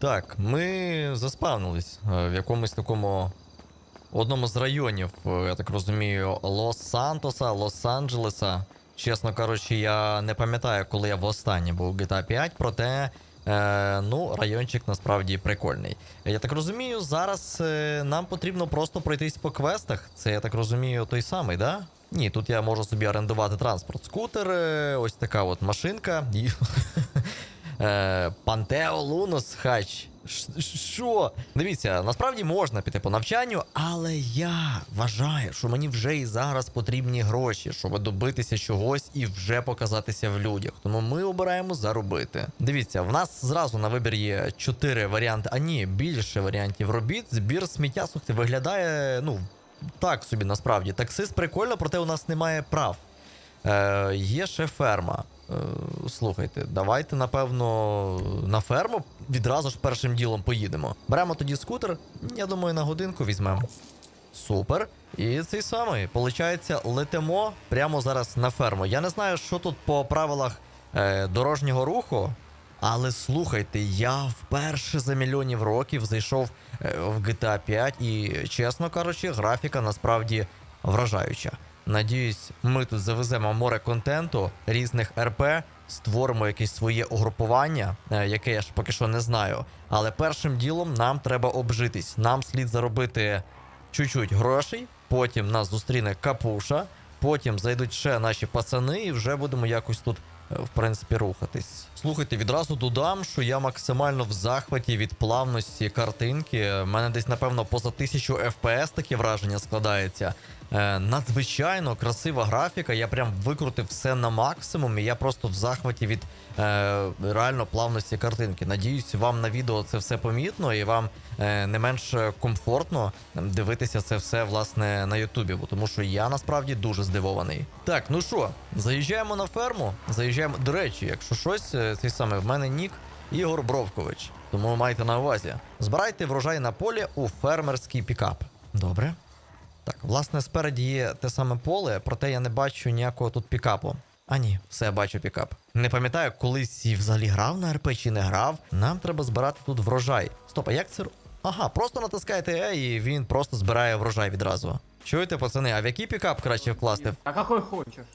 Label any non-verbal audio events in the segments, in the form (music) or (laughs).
Так, ми заспавнились е, в якомусь такому одному з районів, е, я так розумію, Лос-Сантоса, Лос-Анджелеса. Чесно кажучи, я не пам'ятаю, коли я востаннє був у GTA 5, проте. Е, ну, райончик насправді прикольний. Я так розумію, зараз е, нам потрібно просто пройтись по квестах. Це я так розумію, той самий, да? Ні, тут я можу собі орендувати транспорт. Скутер, е, ось така от машинка. (laughs) Е, Пантео Лунос хач. Що? Дивіться, насправді можна піти по навчанню, але я вважаю, що мені вже і зараз потрібні гроші, щоб добитися чогось і вже показатися в людях. Тому ми обираємо заробити. Дивіться, в нас зразу на вибір є чотири варіанти, а ні, більше варіантів робіт. Збір сміття слухайте, виглядає, ну, так собі насправді. Таксист прикольно, проте у нас немає прав. Е, є ще ферма. Слухайте, давайте, напевно, на ферму відразу ж першим ділом поїдемо. Беремо тоді скутер, я думаю, на годинку візьмемо. Супер. І цей самий, получається, летимо прямо зараз на ферму. Я не знаю, що тут по правилах е, дорожнього руху, але слухайте, я вперше за мільйонів років зайшов е, в GTA 5 і, чесно кажучи, графіка насправді вражаюча. Надіюсь, ми тут завеземо море контенту, різних РП, створимо якесь своє угрупування, е, яке я ж поки що не знаю. Але першим ділом нам треба обжитись. Нам слід заробити чуть-чуть грошей, потім нас зустріне капуша, потім зайдуть ще наші пацани, і вже будемо якось тут. В принципі, рухатись. Слухайте, відразу додам, що я максимально в захваті від плавності картинки. У мене десь, напевно, поза 1000 FPS таке враження складається. Е, надзвичайно красива графіка. Я прям викрутив все на максимум, і я просто в захваті від е, реально плавності картинки. Надіюсь, вам на відео це все помітно і вам е, не менш комфортно дивитися це все власне на Ютубі, тому що я насправді дуже здивований. Так, ну що, заїжджаємо на ферму. Заїжджаємо. До речі, якщо щось, е, цей саме в мене нік Ігор Бровкович. Тому майте на увазі. Збирайте врожай на полі у фермерський пікап. Добре. Так, власне, спереді є те саме поле, проте я не бачу ніякого тут пікапу. А ні, все я бачу пікап. Не пам'ятаю, колись і взагалі грав на РП чи не грав. Нам треба збирати тут врожай. Стоп, а як це? Ага, просто натискаєте E і він просто збирає врожай відразу. Чуєте, пацани, а в який пікап краще вкласти? А какой хочешь?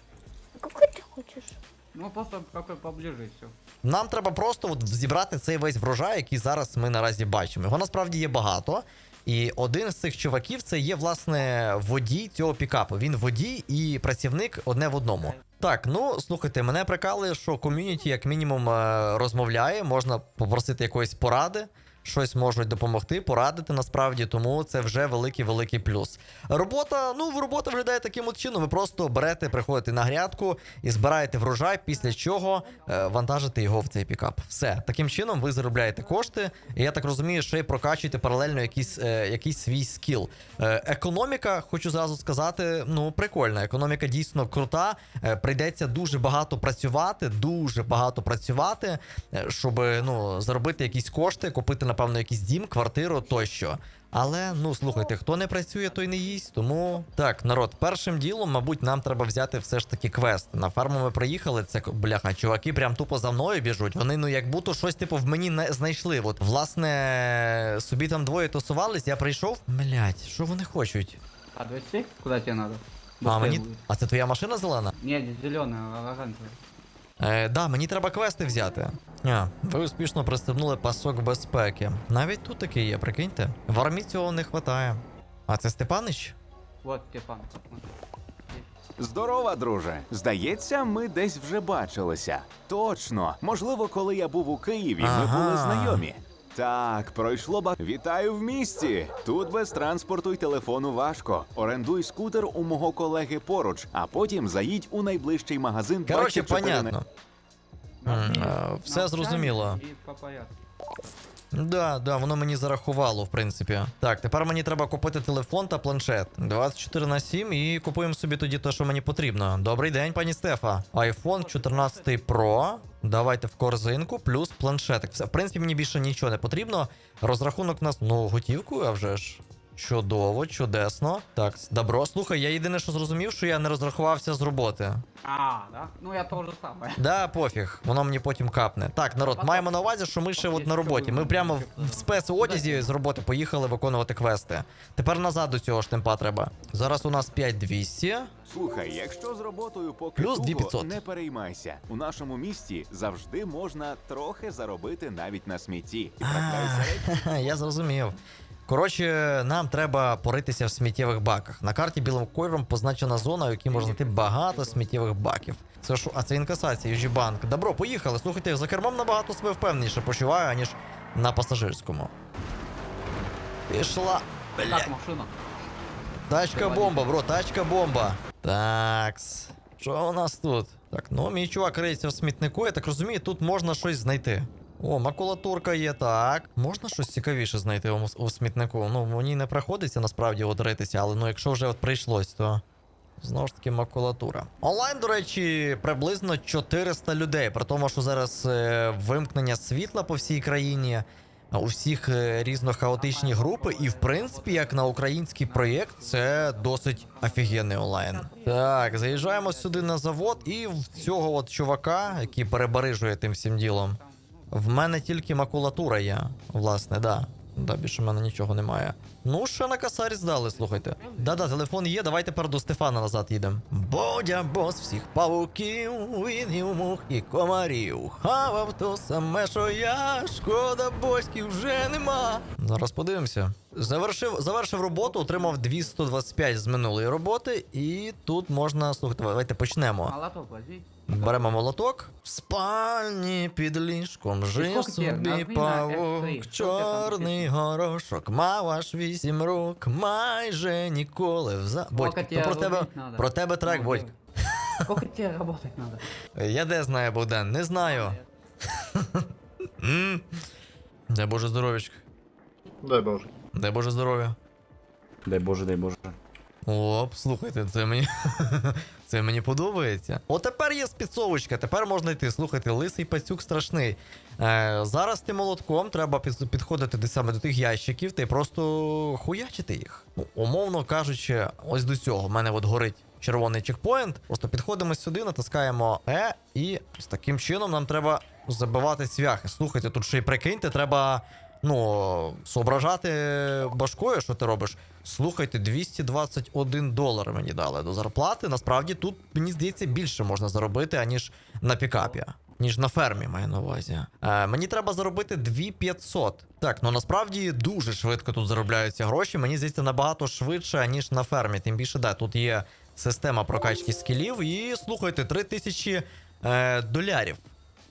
Какой ты хочешь? Ну просто какой поближе все. Нам треба просто от зібрати цей весь врожай, який зараз ми наразі бачимо. Його насправді є багато. І один з цих чуваків це є власне водій цього пікапу. Він водій і працівник одне в одному. Так, ну слухайте, мене прикали, що ком'юніті як мінімум е, розмовляє, можна попросити якоїсь поради. Щось можуть допомогти, порадити насправді, тому це вже великий великий плюс. Робота, ну робота виглядає таким от чином. Ви просто берете, приходите на грядку і збираєте врожай, після чого е, вантажите його в цей пікап. Все таким чином ви заробляєте кошти. І я так розумію, ще й прокачуєте паралельно якийсь, е, якийсь свій скіл. Е, економіка, хочу зразу сказати, ну прикольна. Економіка дійсно крута. Е, прийдеться дуже багато працювати, дуже багато працювати, е, щоб ну заробити якісь кошти, купити, напевно, якийсь дім, квартиру тощо. Але ну слухайте, хто не працює, той не їсть. Тому так, народ, першим ділом, мабуть, нам треба взяти все ж таки квест. На ферму ми приїхали. Це бляха, чуваки прям тупо за мною біжуть. Вони ну як будто щось типу в мені не знайшли. От власне собі там двоє тусувались, я прийшов. Блять, що вони хочуть? А Подвести? Куда тебе надо? А мені. А це твоя машина зелена? Нет, зеленая, оранжевая. Е, да, мені треба квести взяти. А, ви успішно пристебнули пасок безпеки. Навіть тут такий є, прикиньте. В армії цього не вистачає. А це Степанич? От Степан. Здорова, друже. Здається, ми десь вже бачилися. Точно. Можливо, коли я був у Києві, ми Ага. були знайомі. Так, пройшло ба. Вітаю в місті. Тут без транспорту й телефону важко. Орендуй скутер у мого колеги поруч, а потім заїдь у найближчий магазин. Коротше, 24 на- понятно. М, е, все зрозуміло. І по порядку. Да, да, воно мені зарахувало, в принципі. Так, тепер мені треба купити телефон та планшет. 24 на 7 і купуємо собі тоді те, що мені потрібно. Добрий день, пані Стефа. iPhone 14 Pro. Давайте в корзинку, плюс планшетик. Все, в принципі, мені більше нічого не потрібно. Розрахунок в нас, ну, готівкою, а вже ж. Чудово, чудесно. Так, добро. Слухай, я єдине, що зрозумів, що я не розрахувався з роботи. А, да? Ну я то же самое. Да, пофіг, воно мені потім капне. Так, народ, маємо на увазі, що ми ще от на роботі. Ми прямо в, в спецодязі з роботи поїхали виконувати квести. Тепер назад до цього штемпа треба. Зараз у нас 5200. Слухай, якщо з роботою поки Плюс туго, 2500. не переймайся. У нашому місті завжди можна трохи заробити навіть на смітті. І трапляються (laughs) речі, Я зрозумів. Коротше, нам треба поритися в сміттєвих баках. На карті білим кольором позначена зона, в якій можна знайти багато сміттєвих баків. Це що? А це інкасація, UG банк. Добро, поїхали. Слухайте, за кермом набагато себе впевненіше почуваю, аніж на пасажирському. Пішла. Бля. Тачка бомба, бро, тачка бомба. Такс. Що у нас тут? Так, ну мій чувак риється в смітнику, я так розумію, тут можна щось знайти. О, макулатурка є, так. Можна щось цікавіше знайти у, у смітнику. Ну, мені не приходиться насправді от ритися, але ну якщо вже от прийшлось, то. Знову ж таки, макулатура. Онлайн, до речі, приблизно 400 людей. При тому, що зараз е, вимкнення світла по всій країні. У всіх е, різно хаотичні групи, і в принципі, як на український проєкт, це досить офігенний онлайн. Так, заїжджаємо сюди на завод, і в цього от чувака, який перебарижує тим всім ділом, в мене тільки макулатура є. Власне, да. Да, більше в мене нічого немає. Ну, ще на касарі здали, слухайте. Да-да, телефон є, давай тепер до Стефана назад їдемо. Бодя бос всіх павуків, вінів, мух і комарів. Хавав то саме, що я, шкода боськів вже нема. Зараз подивимося. Завершив, завершив роботу, отримав 225 з минулої роботи, і тут можна. Слухайте, давайте почнемо. Беремо молоток. В спальні під ліжком жив собі павук, F3. Що у тебе там чорний горошок, мав аж вісім рук, майже ніколи вза. Бодь, то про тебе, про тебе трек, Бодь. Сколько тебе работать надо? Я де знаю, Богдан, не знаю. Дай Боже здоров'ячка. Дай Боже. Дай Боже здоров'я. Дай Боже, дай Боже. Оп, слухайте, це мені. Це мені подобається. О, тепер є спецовочка, тепер можна йти. Слухайте, лисий пацюк страшний. Е, зараз тим молотком треба підходити де саме до тих ящиків та й просто хуячити їх. Ну, умовно кажучи, ось до цього. У мене от горить червоний чекпоінт. Просто підходимо сюди, натискаємо Е, і з таким чином нам треба забивати цвяхи. Слухайте, тут ще й прикиньте, треба. Ну, соображати башкою, що ти робиш. Слухайте, 221 долар мені дали до зарплати. Насправді тут, мені здається, більше можна заробити, аніж на пікапі. Ніж на фермі, маю на увазі. Е, мені треба заробити 2500. Так, ну насправді дуже швидко тут заробляються гроші. Мені здається, набагато швидше, ніж на фермі. Тим більше, да, тут є система прокачки скілів. І слухайте, 3000 е, долярів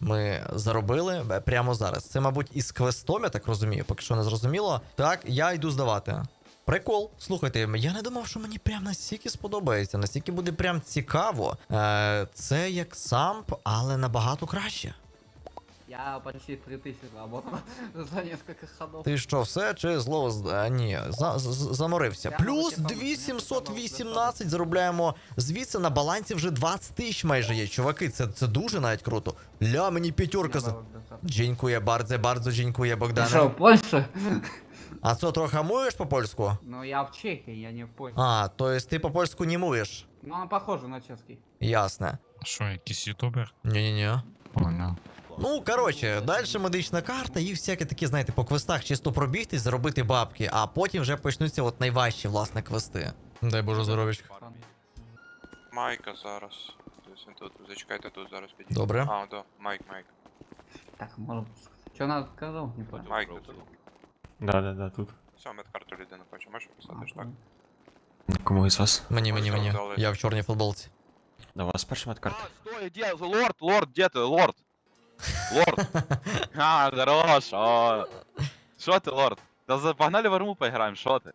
ми заробили е, прямо зараз. Це, мабуть, із квестом, я так розумію, поки що не зрозуміло. Так, я йду здавати. Прикол, слухайте, я не думав, що мені прям настільки сподобається, настільки буде прям цікаво. Е, це як самп, але набагато краще. Я почти 3000 работал (laughs) за несколько ходов. Ти що, все чи зло з- а, ні, за, з- заморився. Я Плюс мабуть, я 2718 заробляємо. Звідси на балансі вже 20 тисяч майже є. Чуваки, це, це дуже навіть круто. Ля, мені п'ятерка за. Дякую, bardzo dziękuję, Ты Богдане. что, Польша? А що, трохи муєш по польську? Ну я в Чехии, я не в Польше. А, то есть ти по польську не муєш? Ну она похожа на чешский. Ясне. Що, якийсь ютубер? Ні-ні-ні. Понял. Ну, коротше, далі медична карта і всякі такі, знаєте, по квестах чисто пробігтись, заробити бабки, а потім вже почнуться от найважчі, власне, квести. Дай Боже здоров'ячка. Майка зараз. Тобто він тут, зачекайте тут зараз підійде. Добре. А, да, Майк, Майк. Так, может, что надо сказал? Не понял. Майк тут. Да, да, да, тут. Все, медкарту людина хоче, можеш А, писати ж так? понял. Кому із вас? Мені, мені, мені. Дали. Я в чорній футболці. Да, у вас перша медкарта. А, стой, где? Лорд, лорд, где ты? Лорд. Лорд. (laughs) А, здорово, шо? Шо ты, лорд? Да за- погнали в арму поиграем, шо ты?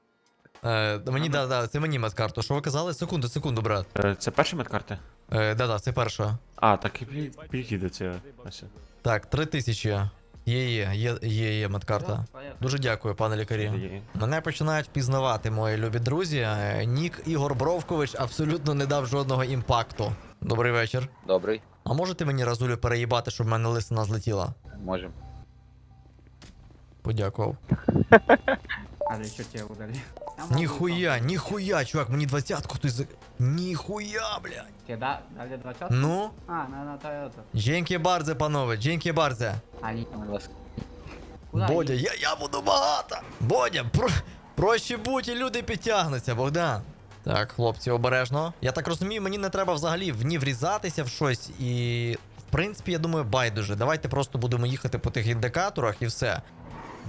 Е, мені, да, да, це мені медкарту. Що ви казали? Секунду, секунду, брат. Е, Це перша медкарта? Е, да, да, це перша. А, так і пі- підійде це. Ось. Так, три тисячі. Є, є, є, є, є медкарта. Дуже дякую, пане лікарі. Мене починають пізнавати мої любі друзі. Е, Нік Ігор Бровкович абсолютно не дав жодного імпакту. Добрий вечір. Добрий, А можете мені разулю переїбати, щоб в мене лисина злетіла? можем. Подякував. (laughs) А, да еще тебя удали. Я могу Ніхуя, ніхуя, чувак, мені двадцятку хтось за... Ніхуя, блядь. Тебе да, дали 20? Ну, А, на, на Toyota. Дженкі Бардзе, панове, Дженкі Бардзе. Они там у вас. Бодя, я, я буду багато. Бодя, про, проще будь і люди підтягнуться, Богдан. Так, хлопці, обережно. Я так розумію, мені не треба взагалі в ні врізатися в щось і. В принципі, я думаю, байдуже. Давайте просто будемо їхати по тих індикаторах і все.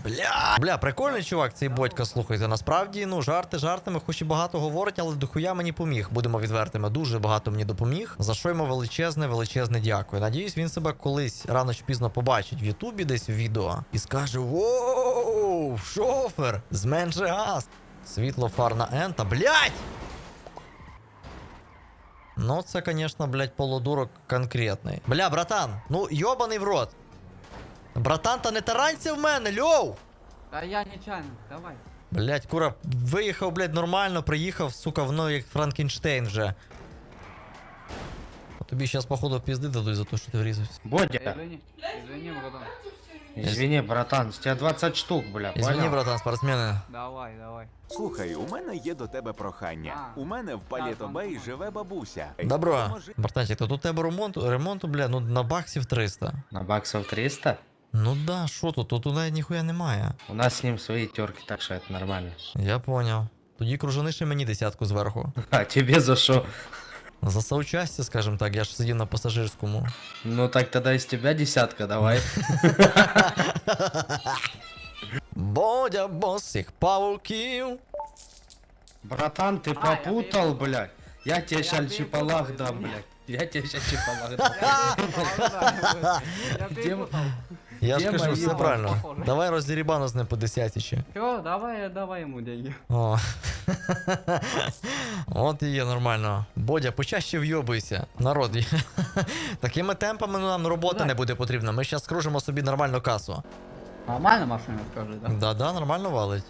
Бля, бля, прикольний чувак, цей бодька, слухайте. Насправді, ну, жарти жартами, хоч і багато говорить, але дохуя мені поміг. Будемо відвертими. Дуже багато мені допоміг. За що йому величезне, величезне дякую. Надіюсь, він себе колись рано чи пізно побачить в Ютубі десь в відео і скаже: Воу, шофер, зменши газ. Світло фар на ента, блять! Ну, це, конечно, блядь, полудурок конкретний. Бля, братан, ну йобаний в рот. Братан, та не таранься в мене, льоу! Да я нечаянно, давай. Блять, кура, виїхав, блядь, нормально, приїхав, сука, воно як Франкенштейн вже. Тобі зараз, походу, пізди дадуть за те, що ти врізався. Бодя, Извини, извини, братан. извини, братан, с тебя 20 штук, бля, Извини, понял? братан, спортсмени. Давай, давай. Слухай, у мене є до тебе прохання. А. У мене в Палєтобей Так, живе бабуся. Добро. Братанчик, то тут тебе ремонту, ремонту, бля, ну на баксів 300. На баксов 300? Ну да, що тут, тут навіть ніхуя немає. У нас с ним свои терки, так что это нормально. Я поняв. Тоді кружани ще мені десятку зверху. А тебе за что? За соучастя, скажем так, я ж сидів на пасажирському. Ну так тогда из тебя десятка давай. (laughs) Бодя босих пауків. Братан, ты попутал, блядь. Я тебе сейчас чипалах дам, блядь. Я тебе сейчас чипалах (laughs) дам. Я перепутал. (laughs) Я ж кажу, все правильно. Давай розірібану з ним по десятичі. Все, давай, давай ему деньги. О. (laughs) От і є нормально. Бодя, почаще вйобуйся. Народ. (laughs) Такими темпами ну, нам робота не буде потрібна. Ми зараз скружимо собі нормальну касу. Нормально машина, скажи, да? Да-да, нормально валить.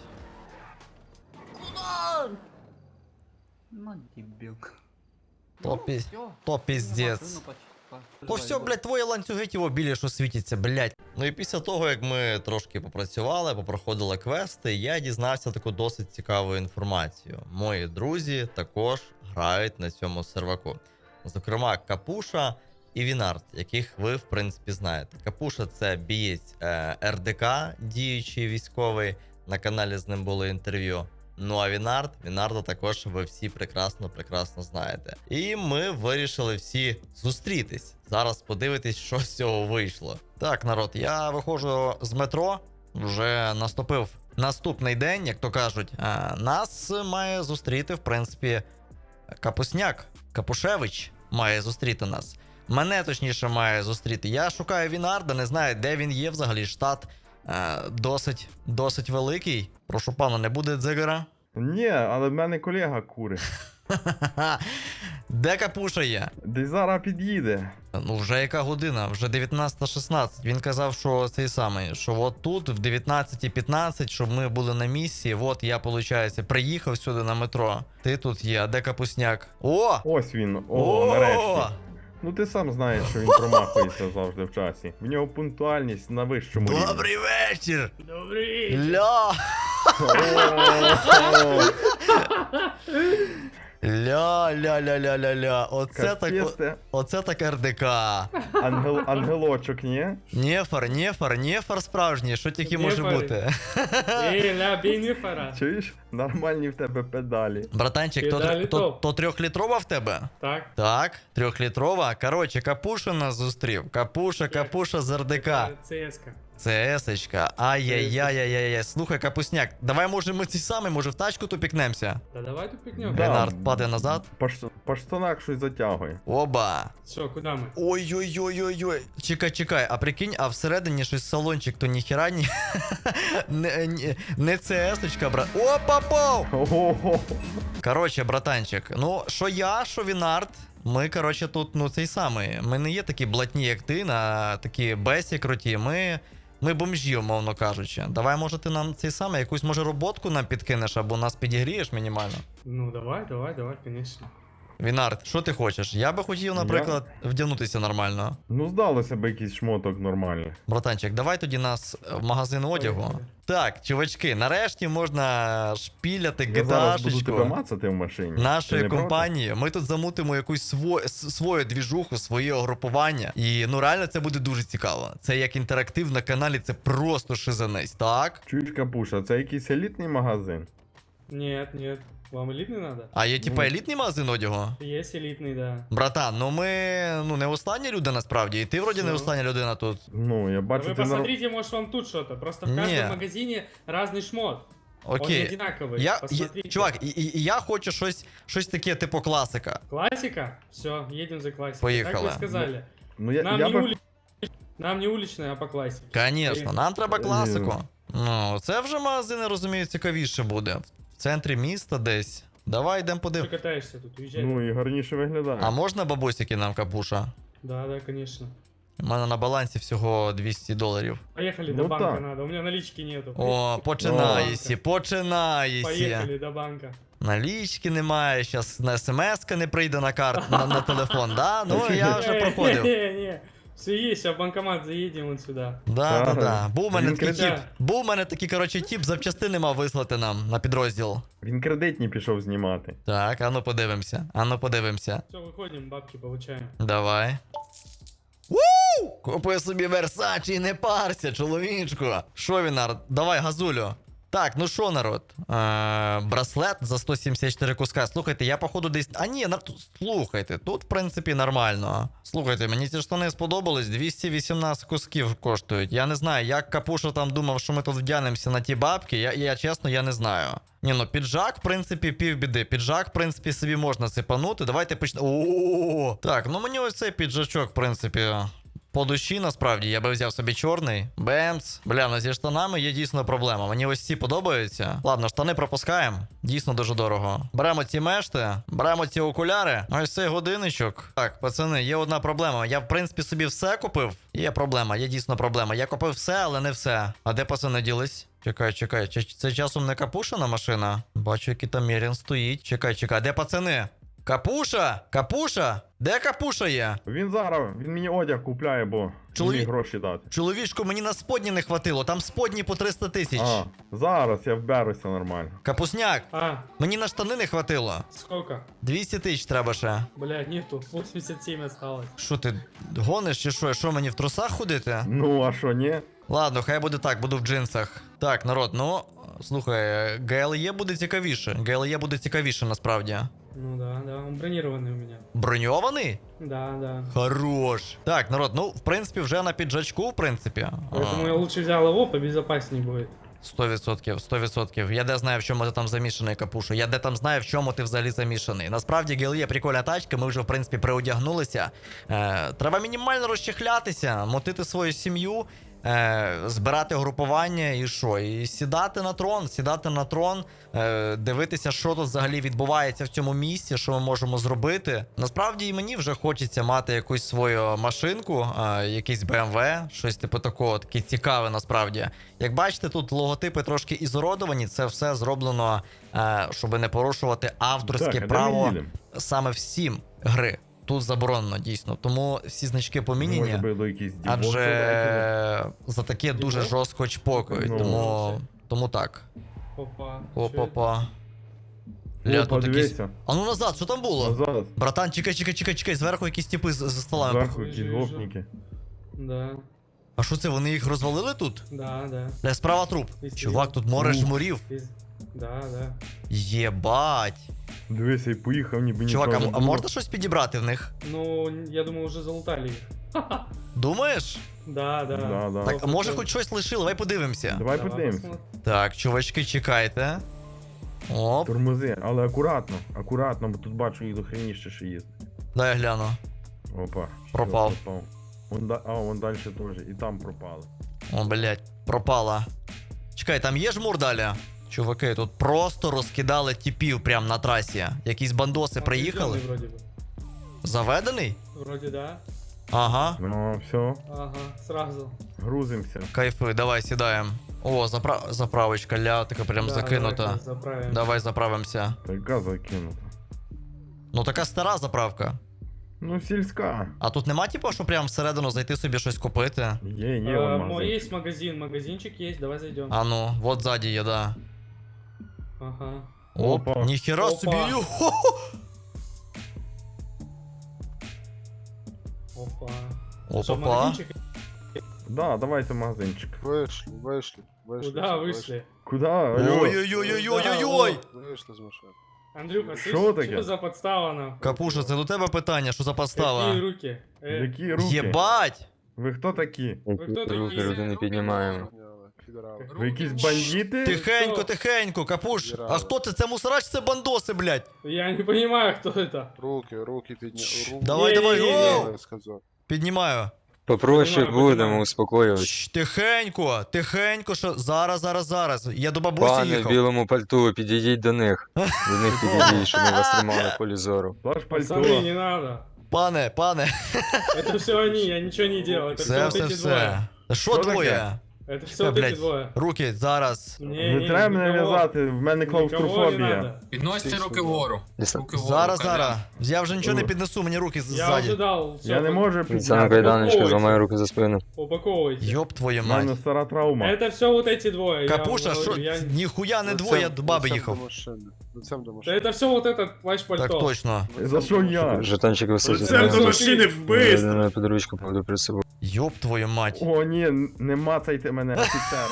Ну, дебил. То, пі... Всё. то піздець. Машину почти То все, блядь, твої ланцюги ті білі, що світяться, блядь. Ну і після того, як ми трошки попрацювали, попроходили квести, я дізнався таку досить цікаву інформацію. Мої друзі також грають на цьому серваку. Зокрема, Капуша і Вінард, яких ви, в принципі, знаєте. Капуша це бієць е, РДК, діючий військовий. На каналі з ним було інтерв'ю. Ну а Вінард, Вінарда також ви всі прекрасно, прекрасно знаєте. І ми вирішили всі зустрітись. Зараз подивитись, що з цього вийшло. Так, народ, я виходжу з метро. Вже наступив наступний день, як то кажуть. А, нас має зустріти, в принципі, Капусняк. Капушевич має зустріти нас. Мене точніше має зустріти. Я шукаю Вінарда, не знаю, де він є взагалі. Штат е, досить, досить великий. Прошу пана, не буде дзигара. Ні, але в мене колега кури. (laughs) Де капуша є? Десь зараз під'їде. Ну, вже яка година? Вже 19.16. Він казав, що цей самий, що от тут, в 19.15, щоб ми були на місці. От я, виходить, приїхав сюди на метро. Ти тут є, а де капусняк? О! Ось він, о, нарешті. Ну ти сам знаєш, що він промахується завжди в часі. В нього пунктуальність на вищому рівні. Добрий вечір! Добрий! Ля! О, (laughs) ля, ля, ля, ля, ля. Оце так, оце так РДК. Ангел, ангелочок, ні? Нефар, нефар, нефар справжній, що тільки може Нефар. бути. Ей, ля, бій не фара. Чуєш? Нормальні в тебе педалі. Братанчик, то, Педалі то, топ. то трьохлітрова в тебе? Так. Так, трьохлітрова. Коротше, капуша нас зустрів. Капуша, капуша з РДК. Це есочка. Ай-яй-яй-яй-яй. Слухай, капусняк, давай може ми ці самі, може в тачку тупікнемся. Да давай тут пікнем. Да. Ренард падає назад. По, ш- по штанах щось затягує. Оба. Що, куди ми? Ой-ой-ой-ой-ой. Чекай, чекай, а прикинь, а всередині щось салончик, то ніхіра ні. (laughs) не, не, не есочка, брат. О, попав! Ого. Коротше, братанчик, ну що я, що Вінард, ми, коротше, тут, ну, цей самий. Ми не є такі блатні, як ти, на такі бесі круті. Ми. Ми бомжі, умовно кажучи. Давай, може, ти нам цей саме, якусь може роботку нам підкинеш або нас підігрієш мінімально. Ну давай, давай, давай, конечно. Вінард, що ти хочеш? Я би хотів, наприклад, вдягнутися нормально. Ну, здалося б якийсь шмоток нормальний. Братанчик, давай тоді нас в магазин одягу. Так, чувачки, нарешті можна шпіляти Я зараз буду тебе мацати в машині. Ти нашої не проти? компанії. Ми тут замутимо якусь сво... с- свою двіжуху, своє угрупування. І ну реально це буде дуже цікаво. Це як інтерактив на каналі, це просто шизанець, так? Чуєш, капуша, це якийсь елітний магазин. Нет, нет. Вам элитный надо? А є типа Ну. елітний магазин одягу? Есть элитный, да. Братан, ну ми ну не останні люди насправді, і ти вроді не Що? остання людина тут. Ну, я бачу, Вы ти нар... посмотрите, может вам тут что-то. Просто в Не. каждом магазине разный шмот. Он не Окей. одинаковый. Я, я, Посмотрите. чувак, і, і, і я хочу щось, щось таке, типу класика. Классика? Все, едем за классикой. Поехали. Как вы сказали. Ну, я, Нам, я не би... ули... Нам не уличная, а по классике. Звісно, нам треба Е, класику. Ну, це вже магазин, я розумію, цікавіше буде. В центрі міста десь. Давай йдемо Ты подивимось. катаешься тут, уезжай. Ну, і гарніше виглядає. А можна бабусики нам капуша? Да, да, конечно. У мене на балансі всього 200 доларів. Поехали Ну до банка так. надо. У меня налички нету. О, починаєсі, починаєсі. Поехали до банка. Налічки немає, щас на смс не прийде на карт на, на телефон, да? Ну я вже проходив. Не-не-не. Все есть, в банкомат заедем вот сюда. Да, да, да. Був у мене Він такий тіп. кричав. Був у мене такий, коротше, тіп, запчастини мав вислати нам на підрозділ. Він кредитні пішов знімати. Так, ану подивимося. Ану подивимося. Все, выходим, бабки получаем. Давай. Вуу! Купи собі Версачі не парся, чоловічку. Що, Вінар, давай газулю. Так, ну що, народ? Е, браслет за 174 куска. Слухайте, я походу десь. А ні, на... слухайте, тут в принципі нормально. Слухайте, мені ці штани сподобались. 218 кусків коштують. Я не знаю, як Капуша там думав, що ми тут вдягнемося на ті бабки. Я, я чесно, я не знаю. Ні, ну піджак, в принципі, півбіди. Піджак, в принципі, собі можна сипанути. Давайте почнемо. Так, ну мені ось цей піджачок, в принципі. По душі, насправді, я би взяв собі чорний. Бемц. Бля, ну зі штанами є дійсно проблема. Мені ось ці подобаються. Ладно, штани пропускаємо. Дійсно дуже дорого. Беремо ці мешти, беремо ці окуляри. Ось цей годинничок. Так, пацани, є одна проблема. Я, в принципі, собі все купив. Є проблема, є дійсно проблема. Я купив все, але не все. А де пацани ділись? Чекай, чекай, це часом не капушина машина? Бачу, який там Мерін стоїть. Чекай, чекай, де пацани? Капуша? Капуша? Де капуша є? Він зараз, він мені одяг купляє, бо Чоловік- мені гроші дати. Чоловічку, мені на сподні не хватило, там сподні по 300 тисяч. А, зараз я вберуся нормально. Капусняк, А, мені на штани не хватило. сколько? 200 тисяч треба ще. Блядь, нету. 87 осталось. Що ти гониш чи що? Що мені в трусах ходити? Ну, а що, ні? Ладно, хай буде так, буду в джинсах. Так, народ, ну слухай, ГЛЄ буде цікавіше. ГЛЄ буде цікавіше насправді. Ну да, да, он бронированный у меня. Броньований? Да, да. Хорош. Так, народ, ну в принципі, вже на піджачку, в принципі. Поэтому А. я лучше взял его, побезопаснее будет. 100%, 100%. Я де знаю, в чому ти там замішаний, капушу. Я де там знаю, в чому ти взагалі замішаний. Насправді GLE прикольна тачка, ми вже в принципі приодягнулися. Е, треба мінімально розчехлятися, мотити свою сім'ю, е, збирати групування і що? І сідати на трон, сідати на трон, е, дивитися, що тут взагалі відбувається в цьому місці, що ми можемо зробити. Насправді і мені вже хочеться мати якусь свою машинку, е, якийсь BMW, щось типу такого, таке цікаве насправді. Як бачите, тут логотипи трошки ізуродовані, це все зроблено, е, щоб не порушувати авторське Так, право саме всім гри. Тут заборонено дійсно. Тому всі значки поміняні. Адже за таке дуже жорстко чпокають, Ну, тому, тому так. Опа. Опа-па. Ну, Ля, тут якісь... А ну назад, що там було? Назад, Братан, чекай, чекай, чекай, чекай, зверху якісь типи з, з столами. зверху якісь гопніки. Да, А що це, вони їх розвалили тут? да, да. Ля, справа труп. Чувак, тут море жмурів. Да, да. Єбать. Дивися, і поїхав, ніби Чувак, нічого а, не м- а було. можна щось підібрати в них? Ну, я думаю, уже залутали их. (laughs) Думаєш? Да, да. Да, да. Так, а може хоч щось лишили, давай подивимося. Давай Давай подивимося. Так, чувачки, чекайте. Оп, Тормози, але акуратно, акуратно, бо тут бачу їх до хреніще ще їздить. дай я гляну. Опа. Пропав. все, пропав. Вон, да- а, вон далі теж, і там пропали. О, блядь, пропала. Чекай, там є жмур далі? Чуваки, тут просто розкидали тіпів прямо на трасі. Якісь бандоси Он приїхали. заведённый Вроде бы. Заведений? Вроде да. Ага. Ну, все, Ага, сразу. грузимося. Кайфи, давай сідаємо. О, запра... заправочка, ля, така прям Да, закинута. давай, заправим. Давай заправимося. Така закинута. Ну така стара заправка. Ну, сільська. А тут нема, типу, що прям всередину зайти собі щось купити? Є, є, Э, вон мо- магазин. Есть магазин, магазинчик есть, давай зайдем. А ну, вот ззаді є, да. Ага. Оп, Опа. ніхера Опа. собі. Йо-хо-хо! Опа. Что, Опа-па. магазинчик? Да, давайте в магазинчик. Вийшли, вийшли, вийшли. Куда вышли? Куда? Алло. Ой-ой-ой-ой-ой-ой! Вийшли з машини. Андрюха, Шо слышишь, таке? что за подстава нам? Капуша, це до тебе питання, що за Какие подстава? руки? Э, Які руки? Єбать! Ви хто такі? вы кто такие? Руки не піднімаємо. Федерали. Ви якісь бандити? Тихенько, тихенько, капуш. А хто це? Це мусорач, це бандоси, блядь. Я не понимаю, кто это. Руки, руки підняли. Руки Давай, давай, Не-не-не-не. оу! я сказав. Піднімаю. Попроще Понимаю, будемо, понимаю. успокоювати. Щ, Тихенько, тихенько, що зараз, зараз, зараз. Я до бабусі Пане в їхав. білому пальту, підійдіть до них. До них підійдіть, щоб ми вас тримали в полі зору. Ваш Пацаны, пальто. не надо. Пане, пане, Это все они, я ничего не делал. Это все все, вот все, эти все. двое. Та Що Що таке? двоє? Это все вот эти блядь, двое. руки зараз. Не, Не треба мене никого- в'язати, в мене никого не клаустрофобія. надо. Підносьте руки вгору. Дійсно. Руки вгору. Зараз, колян. зараз. Я вже нічого не піднесу, мені руки Я уже ззаді. дал. Все, Я не можу Це на підняти. кайданочку, Упаковуйся. зламаю руки за спину. Упаковывайте. Йоп твою У мене мать. стара травма. Это все вот эти двое. я Капуша, вам що? говорю, я- Ніхуя не Лицем- двоє, я до баби лицем їхав. до машини. Лицем до Да машини. это все вот этот плащ-пальто. Так точно. За що я? Жетончик висить. Лицем до машини вбивство. Під ручку поведу при собою. Йоп твою мать. О, ні, не мацайте мене, офіцер. (laughs)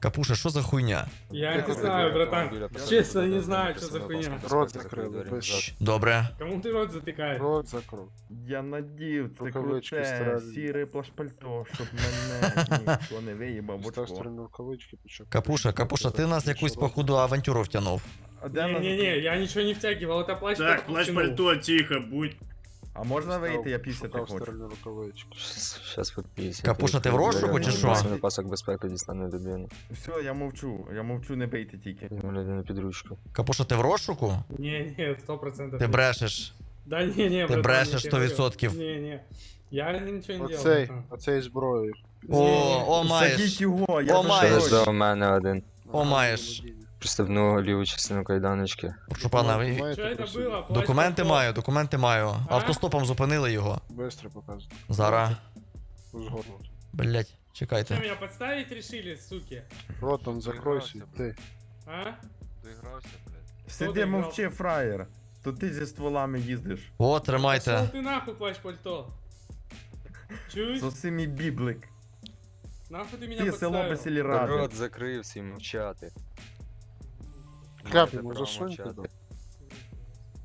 Капуша, що за хуйня? Я не знаю, братан. Честно, не знаю, что за хуйня. Рот закрили, без Щ, Добре. Кому ты рот затыкаешь? Рот закрив. Я надів це Рукавички круте, стиральні. сіре плащ-пальто, щоб (laughs) мене ніхто не виїбав в Став очко. сторони рукавички, почав. Капуша, капуша, ти нас якусь походу авантюру втягнув. А де нас- Не-не-не, я ничего не втягивал, это плащ-пальто. тихо, будь. А можна вийти, я пісяти хочу. Щас подписуй. Капуша, ти в розшуку чи що? Пасок безпеки дістане людину. Все, я мовчу, я мовчу, не бийте тільки. Візьму людину під ручку. Капуша, ти в розшуку? Не-не, сто процентов. Ти брешеш. Да не-не, Ти братан, брешеш я тебе говорю. 100%. Не-не, я ничего не делал. Оцей, оцей зброєю. О, о, маєш. Садіть його, я О, маєш. Ще до мене один. О, маєш Пристебну ліву частину кайданочки. Прошу пана, ви- Что это было? Плащ-пальто? документи маю, документи маю. А? Автостопом зупинили його. Бистро показує. Зараз. Згорнути. Блять, Что, чекайте. меня подставить решили, суки? Ротом закройся, ти. А? Сиди, мовчи, фраєр. То ти зі стволами їздиш. О, Пошел тримайте. ты нахуй, плащ-пальто. Чуешь? Соси мій біблик. Нахуй ты меня Ти село подставил? без сільради. Рот закрився і мовчати. Кляп Маєте йому право засуньте. мовчати.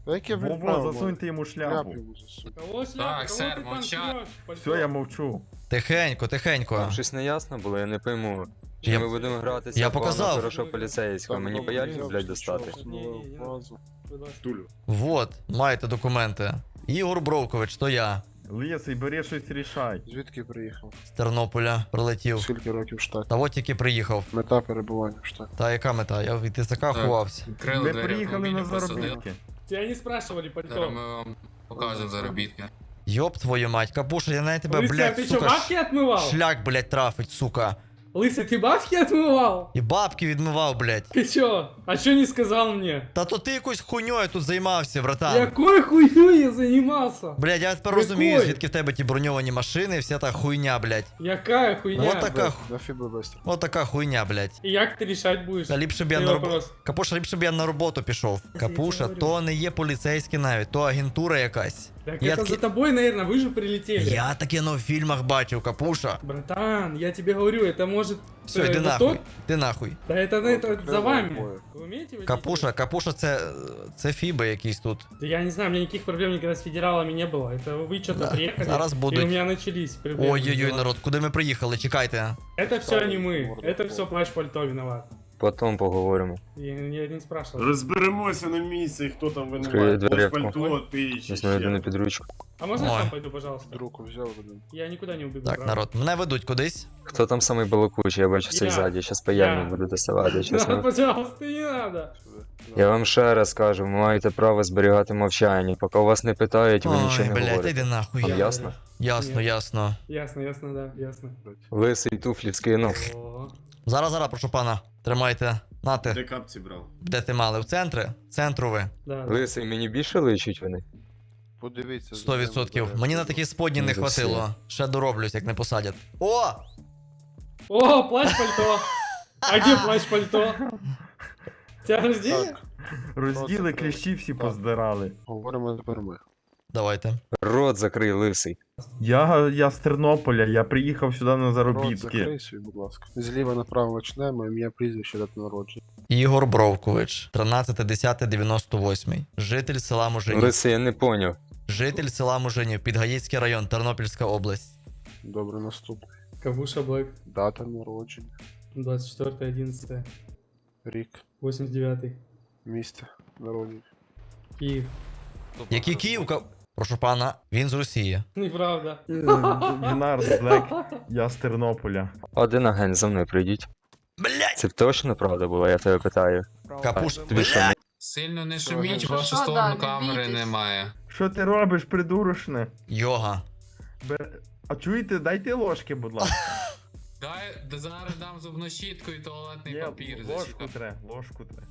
А яке він Вово, право засуньте йому має? Кляп шляпу. йому засуньте. Кого шляпа? Так, Кого сэр, ты там молчать. шьёшь, пальто? Все, я мовчу. Тихенько, тихенько. Там щось не ясно було, я не пойму. Чи Я- ми будемо гратися я в плану показав. хорошого поліцейського, мені Там бояльність, взяв, блядь, достати. щось Ні, ні, нове ні. базу. Будь ласка. Вот, маєте документи. Ігор Бровкович, то я. Лисий, бери щось рішай. Звідки приїхав? З Тернополя прилетів. Скільки років в штаті? Та от тільки приїхав. Мета перебування в штаті. Та яка мета? Я від ТСК ховався. Крили Ми двері приїхали на автомобіля, посадили. заробітки. Тебя не спрашивали, Зараз пальто. ми вам показуємо заробітки. Йоп твою мать, капуша, я на тебе, Лысый, а блядь, ты что, сука, бабки отмывал? шлях, блядь, трафить, сука. Лысый, ты бабки отмывал? І бабки відмивав, блядь. Ты чё? А чё не сказал мне? Та то ти якоюсь хуйньою тут займався, братан. Какой хуйней я занимался? Блядь, я тепер Якою? розумію, звідки в тебе ті броньовані машини і вся та хуйня, блядь. Якая хуйня? Вот така, ху- На фібі бистро. от така хуйня, блядь. И як ты решать будешь? Та ліпше б я Твій на роботу. вопрос. Капуша, ліпше б я на роботу пішов. Я Капуша, говорю. то не є поліцейський навіть, то агентура якась. Так Я это таки- за тобой, наверное, вы же прилетели. Я таке на в фільмах бачив, капуша. Братан, я тебе говорю, это может... Все, э, йди вот нахуй. тот- Ти нахуй. Да это, это Ну, за крыло вами. бою. Вы умеете водить? Капуша, капуша, це. це фіби якісь тут. Да я не знаю, у меня никаких проблем никогда с федералами не было. Это вы что-то Да, приехали, зараз и будуть. у меня начались проблемы. Ой-ой-ой, народ, куди ми приїхали? Чекайте. Это все не мы, Морда это в все пол. плащ-пальто виноват. Потім поговоримо. Я, я не спрашивал. Розберемося на місці, хто там Відкрию дверевку. ти Візьму людину під ручку. А можно я Ой. сам пойду, пожалуйста? Руку взяв один. Я никуда не убегу. Так, правда? народ, мене ведуть кудись. Хто там самий балакучий, я бачу цей Я. ззаді, щас паяльник Я. буду доставати, Да, чесно. пожалуйста, не надо. Сюди. Я вам ще раз кажу, ви маєте право зберігати мовчання. Поки вас не питають, ви Ой, нічого не блядь, говорите. йди нахуй. Вам Я- ясно? Ясно, Ні. ясно. Ясно, ясно, да, ясно. Лисий туфлі скинув. О, Зараз, зараз, прошу пана. Тримайте. Нате, Де капці брав? де ти мали? В центрі? Центру ви. Да. Лисий, мені більше личить вони. Подивіться. 100%. Мені на такі сподні не хватило. Ще дороблюсь, як не посадять. О! О, плащ-пальто! А где плащ-пальто? Тебя раздели? Так, Розділи Просто кліщі всі поздирали. говоримо тепер ми. Давайте. Рот закрий, лисий. Я, я з Тернополя, я приїхав сюди на Рот заробітки. закрий свій, будь ласка. Зліва направо почнемо, ім'я прізвище дати народження. Ігор Бровкович, 13.10.98. Житель села Мужинів. Лисий, я не поняв. Житель села Мужинів, Підгаїцький район, Тернопільська область. Добре, наступний. Кабуша Блэк, Дата народження, 24.11. рік, 89 місце народження. Киев. Який Київка? Прошу пана, він з Росії. Неправда. Вінар Блек, я з Тернополя. Один агент за мною прийдіть. Блять! Це точно правда була, я тебе питаю. Капуш, Тобі що! Сильно не шуміть, в вашу що, сторону да, камери немає. Що ти робиш, придурочне? Йога. Бе- А чуєте, дайте ложки, будь ласка. Дай д- зараз дам зубну щітку і туалетний Є, папір. ложку зачекай. тре, ложку тре.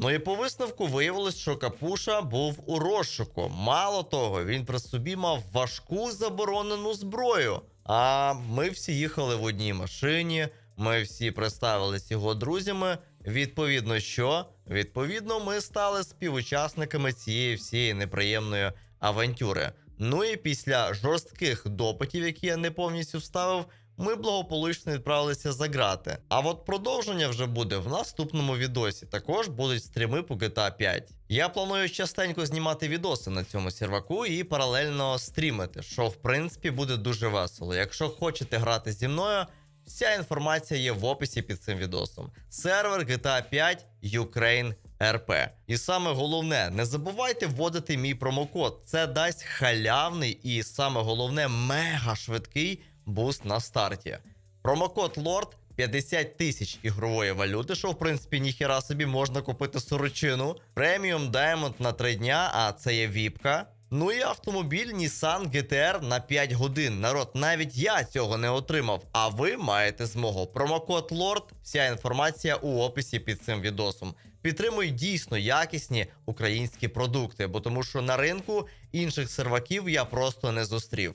Ну і по висновку виявилось, що Капуша був у розшуку. Мало того, він при собі мав важку заборонену зброю. А ми всі їхали в одній машині, ми всі представились його друзями. Відповідно, що? Відповідно, ми стали співучасниками цієї всієї неприємної авантюри. Ну і після жорстких допитів, які я не повністю вставив, ми благополучно відправилися за грати. А от продовження вже буде в наступному відосі. Також будуть стріми по GTA 5. Я планую частенько знімати відоси на цьому серваку і паралельно стрімити, що в принципі буде дуже весело. Якщо хочете грати зі мною, вся інформація є в описі під цим відосом. Сервер GTA 5 Ukraine RP. І саме головне, не забувайте вводити мій промокод. Це дасть халявний і саме головне мега швидкий буст на старті. Промокод LORD 50 тисяч ігрової валюти, що в принципі ніхіра собі можна купити сорочину. Преміум Diamond на 3 дня, а це є віпка. Ну і автомобіль Nissan GTR на 5 годин. Народ, навіть я цього не отримав. А ви маєте змогу. Промокод LORD, вся інформація у описі під цим відосом. Підтримуй дійсно якісні українські продукти, бо тому що на ринку інших серваків я просто не зустрів.